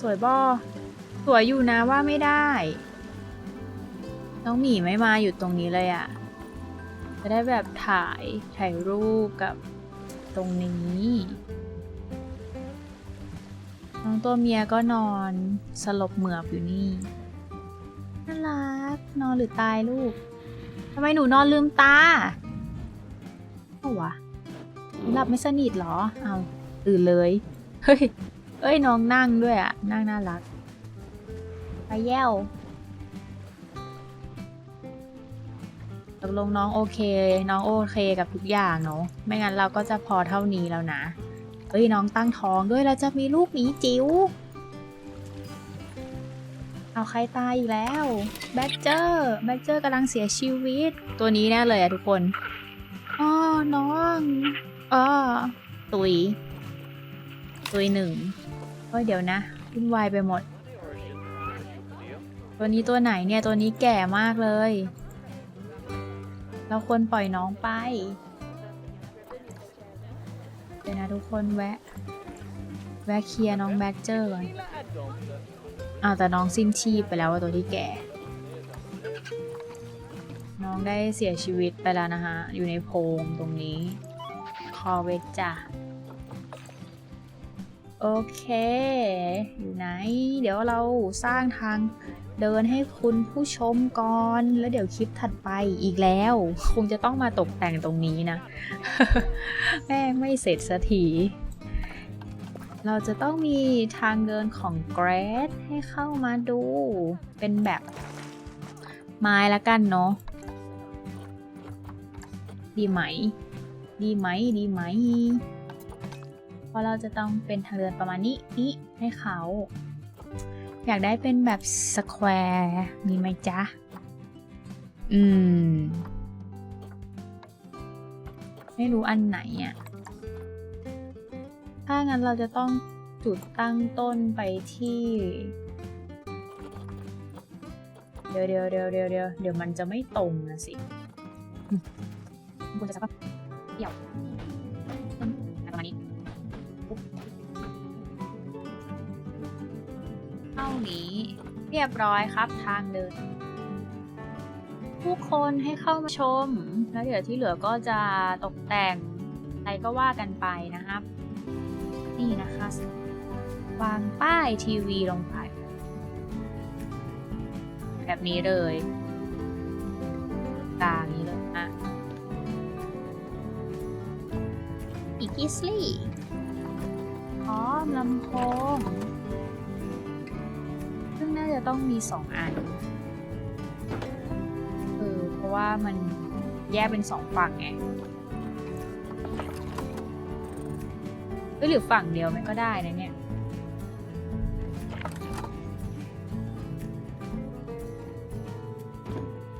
สวยบอสวยอยู่นะว่าไม่ได้ น้องหมีไม่มาอยู่ตรงนี้เลยอะจะได้แบบถ่ายถ่ายรูปกับตรงนี้น้องตัวเมียก็นอนสลบเหมือบอยู่นี่ น่ารัก นอนหรือตายลูก ทำไมหนูนอนลืมตาเอ้าวะหลับไม่สนิทเหรอ เอาตื่นเลย เฮ้ย เอ้ยน้องนั่งด้วยอะนั่งน่ารัก ไปแย้วตกลงน้องโอเค น้องโอเคกับทุกอย่างเนาะไม่งั้นเราก็จะพอเท่านี้แล้วนะเฮ้ยน้องตั้งท้องด้วยเราจะมีลูกหมีจิ๋วเอาใครตายอีกแล้วแบดเจอร์แบดเจอร์กำลังเสียชีวิต ตัวนี้แน่เลยอะทุกคนอ๋อน้องอ๋อตุย ตุยหนึ่ง เฮ้ยเดี๋ยวนะวุ่นวายไปหมด ตัวนี้ตัวไหนเนี่ยตัวนี้แก่มากเลย เราควรปล่อยน้องไป เดี๋ยวนะทุกคนแวะ แวะเคลียร์น้องแบดเจอร์ก่อนอ้าวแต่น้องสิ้นชีพไปแล้วว่าตัวที่แก่ น้องได้เสียชีวิตไปแล้วนะคะอยู่ในโพรงตรงนี้ คอเวจจ้ะ โอเค อยู่ไหน เดี๋ยวเราสร้างทางเดินให้คุณผู้ชมก่อน แล้วเดี๋ยวคลิปถัดไปอีกแล้ว คงจะต้องมาตกแต่งตรงนี้นะ แม่งไม่เสร็จสักทีเราจะต้องมีทางเดินของเกรดให้เข้ามาดู เป็นแบบไม้ละกันเนาะดีไหม ดีไหม ดีไหม เพราะเราจะต้องเป็นทางเดินประมาณนี้นี้ให้เขา อยากได้เป็นแบบสแควร์มีไหมจ๊ะ อืม ไม่รู้อันไหนอะ ถ้างั้นเราจะต้องจุดตั้งต้นไปที่ เดี๋ยวเดี๋ยวเดี๋ยวเดี๋ยวเดี๋ยวเดี๋ยวมันจะไม่ตรงนะสิควรจะสักเดี่ยว นี้ เรียบร้อยครับทางเดิน ผู้คนให้เข้ามาชม แล้วเดี๋ยวที่เหลือก็จะตกแต่งอะไรก็ว่ากันไปนะครับ นี่นะคะวางป้ายทีวีลงไป แบบนี้เลยกลางนี้เลยนะอีกิสลี่พร้อมลำโพง จะต้องมีสองอันเออเพราะว่ามันแยกเป็นสองฝั่งไงเอ้ยหรือฝั่งเดียวมันก็ได้นะเนี่ย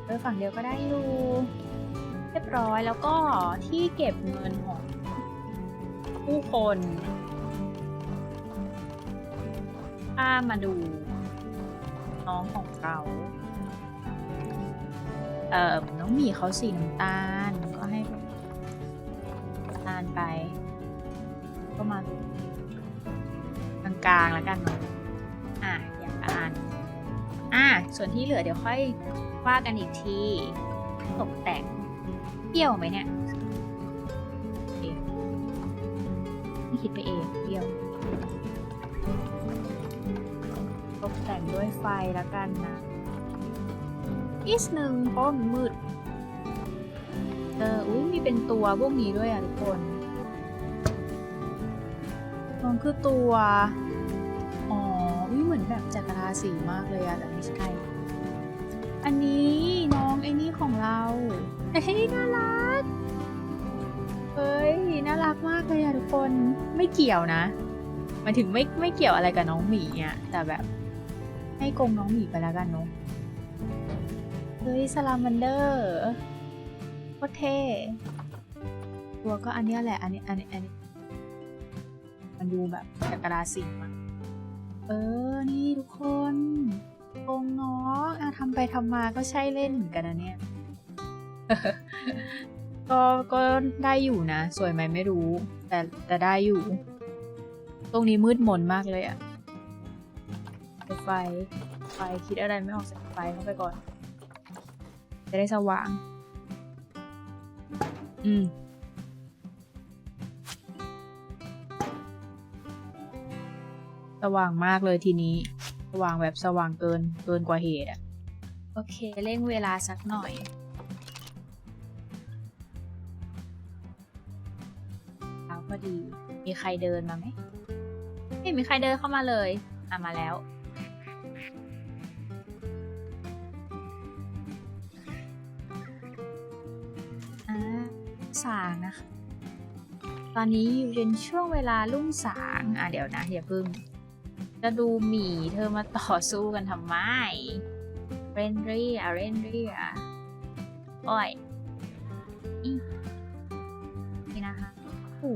เออฝั่งเดียวก็ได้อยู่ เรียบร้อยแล้วก็ที่เก็บเงินของผู้คนถ้ามาดู น้องของเราเอ่อน้องหมีเขาสีน้ำตาลก็ให้แบบน้ำตาลไป ก็มาดูกลางๆแล้วกันเนาะอะอย่างละอันอะส่วนที่เหลือเดี๋ยวค่อยว่ากันอีกที ตกแต่งเปรี้ยวไหมเนี่ยเอ๊ะไม่คิดไปเองเปรี้ยว ตกแต่งด้วยไฟแล้วกันนะอีกหนึ่งเพราะมันมืด เออ อุ้ยมีเป็นตัวพวกนี้ด้วยอะทุกคนมันคือตัว อ๋อ อุ้ยเหมือนแบบจักรราศีมากเลยอะแต่ไม่ใช่ อันนี้น้องไอ้นี่ของเรา เฮ้ยน่ารัก เฮ้ยน่ารักมากเลยอะทุกคน ไม่เกี่ยวนะหมายถึงไม่ไม่เกี่ยวอะไรกับน้องหมีอะแต่แบบ ให้กงน้องหมีไปแล้วกันเนาะเฮ้ยสลามันเดอร์โคตรเท่ตัวก็อันนี้แหละ อันนี้อันนี้อันนี้มันดูแบบจักรราศีมาเออ นี่ทุกคนกงน้องอะทำไปทำมาก็ใช่เล่นเหมือนกันนะเนี่ย ก็ก็ได้อยู่นะ สวยไหมไม่รู้ แต่แต่ได้อยู่ ตรงนี้มืดมนมากเลยอะ ไฟ ไฟคิดอะไรไม่ออกใส่ไฟเข้าไปก่อน จะได้สว่าง อืมสว่างมากเลยทีนี้ สว่างแบบสว่างเกินเกินกว่าเหตุอะโอเคเร่งเวลาสักหน่อยเช้าพอดี มีใครเดินมาไหมไม่มีใครเดินเข้ามาเลยอะมาแล้ว ตอนนี้อยู่เป็นช่วงเวลารุ่งสางอะเดี๋ยวนะอย่าเพึ่ง จะดูหมีเธอมาต่อสู้กันทำไม เรนเรียเรนเรียโอ้ยอีนี่นะคะโอ้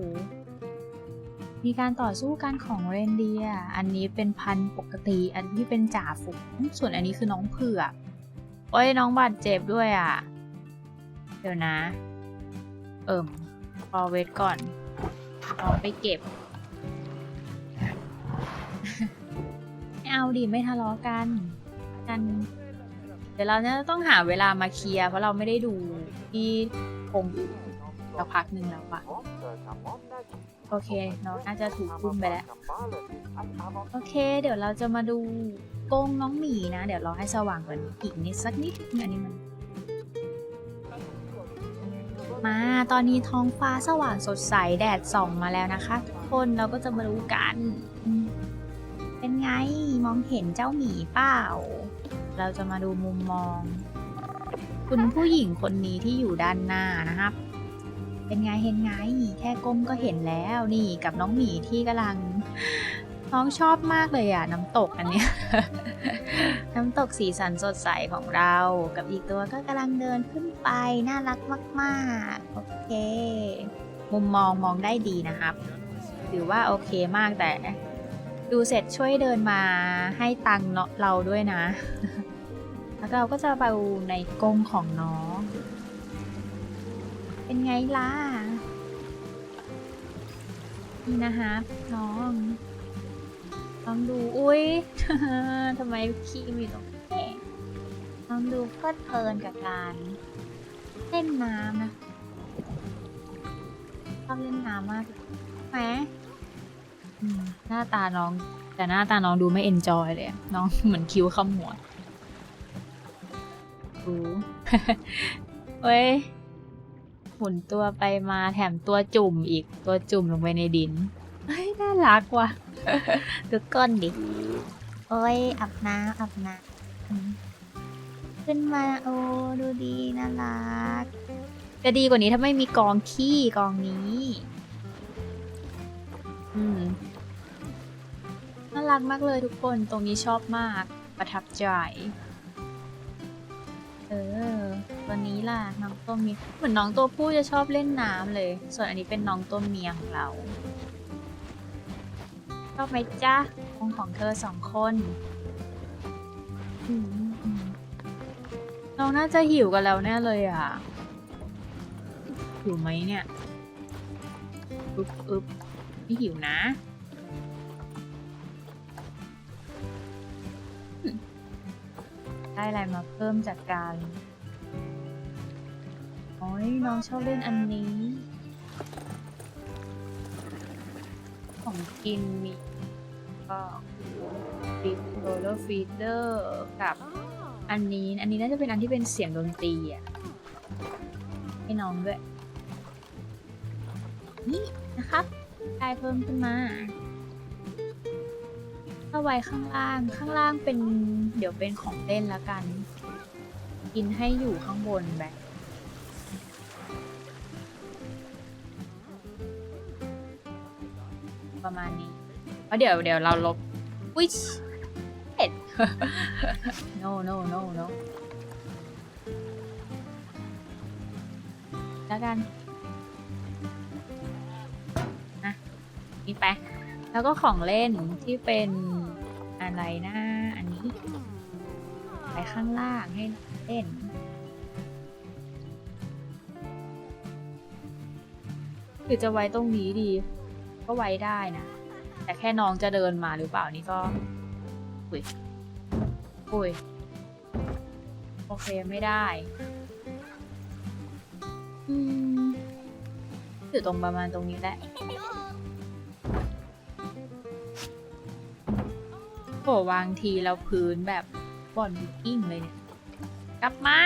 มีการต่อสู้กันของเรนเดีย อันนี้เป็นพันปกติ อันที่เป็นจ่าฝูง ส่วนอันนี้คือน้องเผือก โอ้ยน้องบาดเจ็บด้วยอะ เดี๋ยวนะ เอิ่มรอเวทก่อน รอไปเก็บไม่เอาดิไม่ทะเลาะกันกัน เดี๋ยวเราจะต้องหาเวลามาเคลียร์เพราะเราไม่ได้ดูที่คงอื่นสักพักหนึ่งแล้วอะโอเคน้องน่าจะถูกพุ่มไปแล้ว โอเค เดี๋ยวเราจะมาดูกงน้องหมีนะ เดี๋ยวเราให้สว่างกว่านี้อีกนิดสักนิดนึงอันนี้มัน มา ตอนนี้ท้องฟ้าสว่างสดใสแดดส่องมาแล้วนะคะ ทุกคนเราก็จะมาดูกัน เป็นไงมองเห็นเจ้าหมีเปล่า เราจะมาดูมุมมอง คุณผู้หญิงคนนี้ที่อยู่ด้านหน้านะครับ เป็นไงเห็นไงแค่ก้มก็เห็นแล้วนี่กับน้องหมีที่กำลัง น้องชอบมากเลยอะน้ำตกอันเนี้ย น้ำตกสีสันสดใสของเรา กับอีกตัวก็กำลังเดินขึ้นไป น่ารักมากๆ โอเค มุมมองมองได้ดีนะครับถือว่าโอเคมากแต่ ดูเสร็จช่วยเดินมาให้ตังเนาะเราด้วยนะ แล้วเราก็จะไปในกรงของน้อง เป็นไงล่ะนี่นะคะน้อง ลองดูอุ้ยทำไมขี้มีตรงนี้ลองดูเพลิดเพลินกับการเล่นน้ำนะชอบเล่นน้ำมากไหมหน้าตาน้อง แต่หน้าตาน้องดูไม่เอนจอยเลย น้องเหมือนคิ้วขมวดดูเว้ยหมุนตัวไปมาแถมตัวจุ่มอีกตัวจุ่มลงไปในดินเฮ้ยน่ารักว่ะ ดูก้นดิ โอ้ยอาบน้ำอาบน้ำขึ้นมาโอ้ดูดีน่ารัก จะดีกว่านี้ถ้าไม่มีกองขี้กองนี้ อืม น่ารักมากเลยทุกคน ตรงนี้ชอบมาก ประทับใจ เออตัวนี้ล่ะน้องตัวเมีย เหมือนน้องตัวผู้จะชอบเล่นน้ำเลย ส่วนอันนี้เป็นน้องตัวเมียของเรา ชอบไหมจ๊ะองของเธอสองคนอืมอืมน้องน่าจะหิวกันแล้วแน่เลยอะ หิวไหมเนี่ยอึบอึบไม่หิวนะ ได้อะไรมาเพิ่มจากการ โอ้ยน้องชอบเล่นอันนี้ ของกินมีก็ฟิตโรลเลอร์ฟีเดอร์กับอันนี้ อันนี้น่าจะเป็นอันที่เป็นเสียงดนตรีอะให้น้องด้วย นี่นะครับได้เพิ่มขึ้นมาถ้าไว้ข้างล่าง ข้างล่างเป็น เดี๋ยวเป็นของเล่นแล้วกัน กินให้อยู่ข้างบนแบบ ประมาณนี้เพราะเดี๋ยวเดี๋ยวเราลบวิชเอ็ด no no no no แล้วกันนะนี่ไป แล้วก็ของเล่นที่เป็นอะไรนะอันนี้ ไปข้างล่างให้เล่นหรือจะไว้ตรงนี้ดี ก็ไว้ได้นะ แต่แค่น้องจะเดินมาหรือเปล่านี่ก็อุ้ยอุ้ยโอเคไม่ได้อืมอยู่ตรงประมาณตรงนี้แหละโหวางทีแล้วพื้นแบบบอนบุกกิ้งเลยเนี่ย กลับมา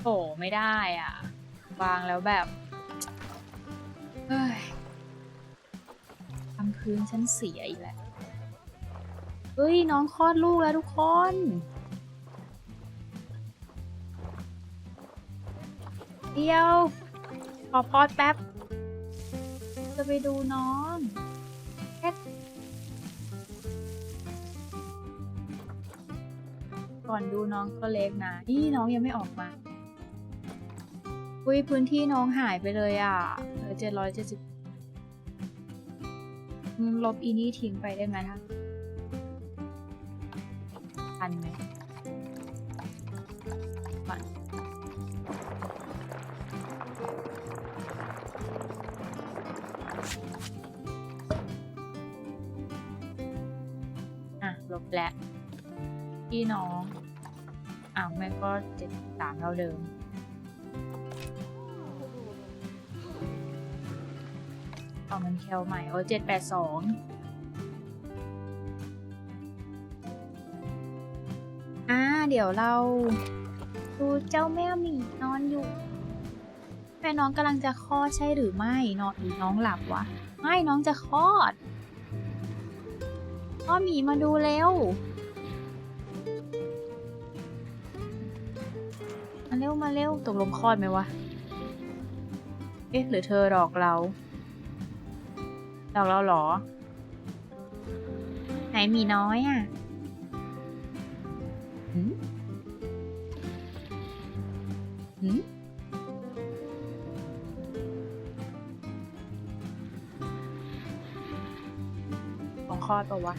โหไม่ได้อะ วางแล้วแบบเฮ้ยทำพื้นฉันเสียอีกแล้วเฮ้ย น้องคลอดลูกแล้วทุกคน เดียว ขอพอดแป๊บ จะไปดูน้องแค่ก่อนดูน้องก็เล็กนะ นี่น้องยังไม่ออกมา อุ้ยพื้นที่น้องหายไปเลยอะเหลือเจ็ดร้อยเจ็ดสิบลบอีนี่ทิ้งไปได้ไหมคะทันไหมก่อนอะ ลบแล้วพี่น้อง อ้าวแม่ก็เจ็ดสามเท่าเดิม เอามันแคลใหม่โอ้เจ็ดแปดสองอ่าเดี๋ยวเราดูเจ้าแม่หมีนอนอยู่ แม่น้องกำลังจะคลอดใช่หรือไม่นอนหรือน้องหลับวะ ไม่น้องจะคลอดพ่อหมีมาดูเร็วมาเร็วมาเร็วตกลงคลอดไหมวะ เอ๊ะหรือเธอหลอกเรา ดอกเราเหรอ ไหนมีน้อยอะหืมหืมของคอดปะวะ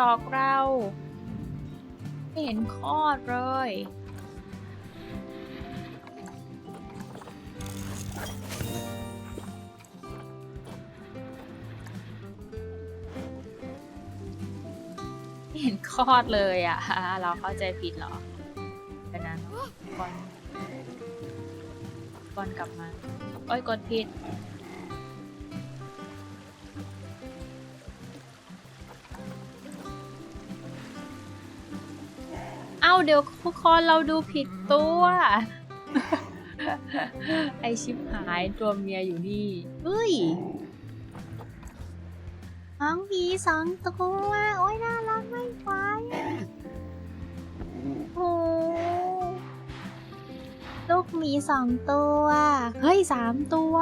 เธอกเราไม่เห็นคลอดเลย ไม่เห็นคลอดเลยอะ เราเข้าใจผิดเหรอเดี๋ยวนก่อนก่อนกลับมา โอ้ยกดผิด เอ้าเดี๋ยวทุกคนเราดูผิดตัว ไอชิบหายตัวเมียอยู่นี่เฮ้ยน้องผีสองตัวโอ้ยน่ารักไม่ไหวโอ้ลูกหมีสองตัว เฮ้ยสามตัว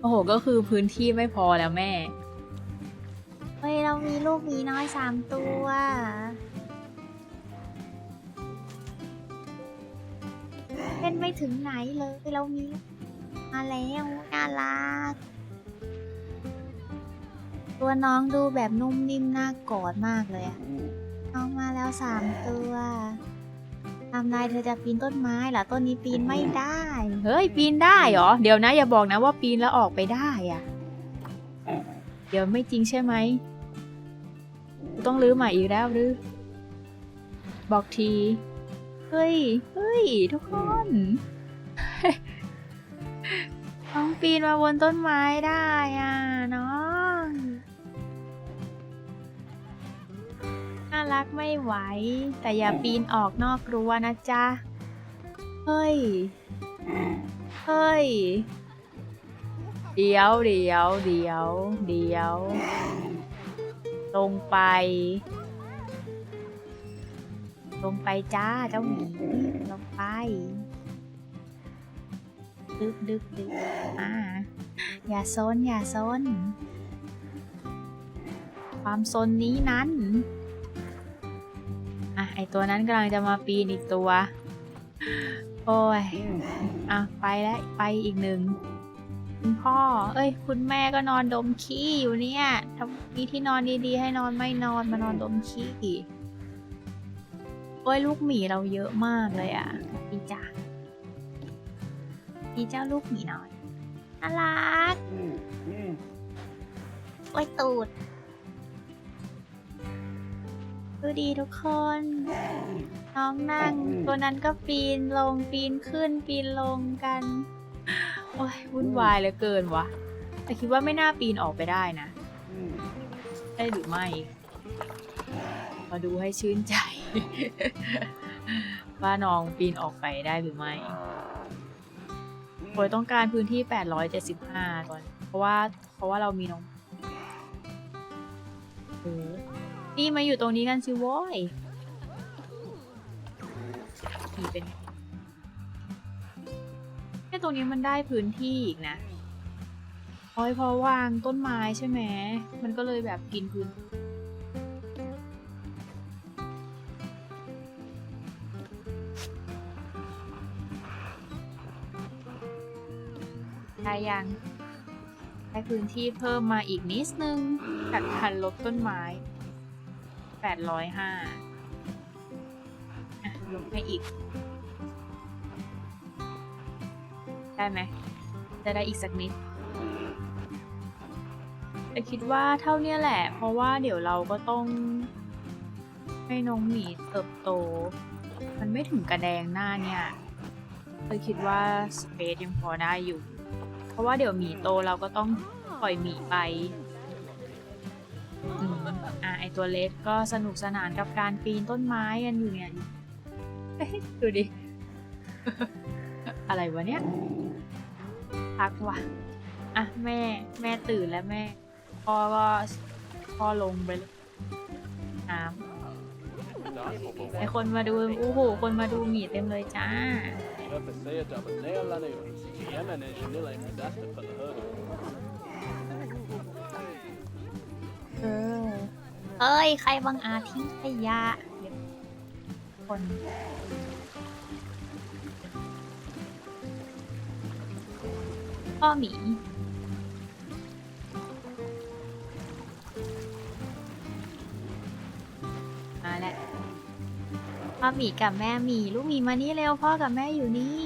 โอ้โห ก็คือพื้นที่ไม่พอแล้วแม่ เฮ้ย เรามีลูกหมีน้อยสามตัว เล่นไม่ถึงไหนเลยเรามีมาแล้วน่ารัก ตัวน้องดูแบบนุ่มนิ่มน่ากอดมากเลยอะน้องมาแล้วสามตัวทำนายเธอจะปีนต้นไม้เหรอต้นนี้ปีนไม่ได้ เฮ้ยปีนได้เหรอ เดี๋ยวนะอย่าบอกนะว่าปีนแล้วออกไปได้อะเดี๋ยวไม่จริงใช่ไหมต้องรื้อใหม่อีกแล้วหรือ บอกที ฮ้ย เฮ้ย ทุกคนน้องปีนมาบนต้นไม้ได้อะน้อง น่ารักไม่ไหว แต่อย่าปีนออกนอกรั้วนะจ๊ะ เฮ้ย เฮ้ย เดี๋ยวเดี๋ยวเดี๋ยวเดี๋ยว ลงไป ลงไปจ้าเจ้าหมีลงไปดึกดึกดึกอ่าอย่าซนอย่าซนความซนนี้นั้นอะไอตัวนั้นกำลังจะมาปีนอีกตัว โอ้ยอะไปแล้วไปอีกหนึ่งคุณพ่อ เอ้ย คุณแม่ก็นอนดมขี้อยู่เนี่ยทำมีที่นอนดีๆ ให้นอนไม่นอนมานอนดมขี้ โอ้ยลูกหมีเราเยอะมากเลยอะดีจ้ะดีเจ้าลูกหมีน้อยน่ารักโอ้ยตูดดูดีทุกคน น้องนั่ง ตัวนั้นก็ปีนลงปีนขึ้นปีนลงกัน โอ้ยวุ่นวายเหลือเกินวะแต่คิดว่าไม่น่าปีนออกไปได้นะ ได้หรือไม่ มาดูให้ชื่นใจ ว่าน้องปีนออกไปได้หรือไม่โอยต้องการพื้นที่ 875ก่อน เพราะว่าเพราะว่าเรามีน้องเออนี่มาอยู่ตรงนี้กันสิโว้ยนี่เป็นแค่ตรงนี้มันได้พื้นที่อีกนะพราะเพราะวางต้นไม้ใช่ไหม มันก็เลยแบบกินพื้น ได้ยังได้พื้นที่เพิ่มมาอีกนิดนึงจากการลบต้นไม้ 805อะลบให้อีก ได้ไหม จะได้อีกสักนิดแต่คิดว่าเท่านี้แหละ เพราะว่าเดี๋ยวเราก็ต้อง ให้น้องหมีเติบโต มันไม่ถึงกระแดงหน้าเนี่ยเลยคิดว่าสเปซยังพอได้อยู่ เพราะว่าเดี๋ยวหมีโตเราก็ต้องปล่อยหมีไปอืมอะไอตัวเล็กก็สนุกสนานกับการปีนต้นไม้กันอยู่เนี่ยเฮ้ยดูดิ อะไรวะเนี่ยพักว่ะอะแม่แม่ตื่นแล้วแม่พ่อก็พ่อลงไปเลยน้ำไอคนมาดู โอ้โห คนมาดูหมีเต็มเลยจ้า Försäljare av Nederländerna Yemen är snilla i dastet på det höga. เออ เอ้ย ใครบังอาจทิ้งขยะเดี๋ยวคน พ่อหมี มาแล้วพ่อหมีกับแม่หมี ลูกหมีมานี่เร็วพ่อกับแม่อยู่นี่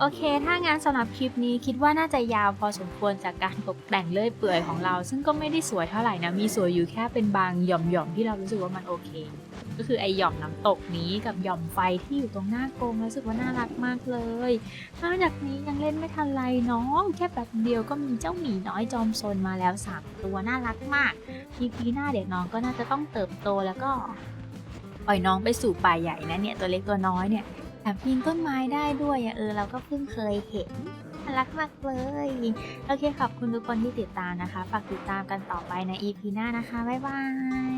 โอเค ถ้างั้นสำหรับคลิปนี้คิดว่าน่าจะยาวพอสมควรจากการตกแต่งเลื่อยเปื่อยของเรา ซึ่งก็ไม่ได้สวยเท่าไหร่นะ มีสวยอยู่แค่เป็นบางหย่อมๆที่เรารู้สึกว่ามันโอเค ก็คือไอหย่อมน้ำตกนี้กับหย่อมไฟที่อยู่ตรงหน้ากรงรู้สึกว่าน่ารักมากเลยนอกจากนี้ยังเล่นไม่ทันไรน้อง แค่แบบเดียวก็มีเจ้าหมีน้อยจอมซนมาแล้วสามตัวน่ารักมากทีพีหน้าเด็กน้องก็น่าจะต้องเติบโตแล้วก็ปล่อยน้องไปสู่ป่าใหญ่นะเนี่ยตัวเล็กตัวน้อยเนี่ย แถมปีนต้นไม้ได้ด้วยอะเออเราก็เพิ่งเคยเห็นน่ารักมากเลยโอเคขอบคุณทุกคนที่ติดตามนะคะฝากติดตามกันต่อไปใน EP หน้านะคะ บ๊ายบาย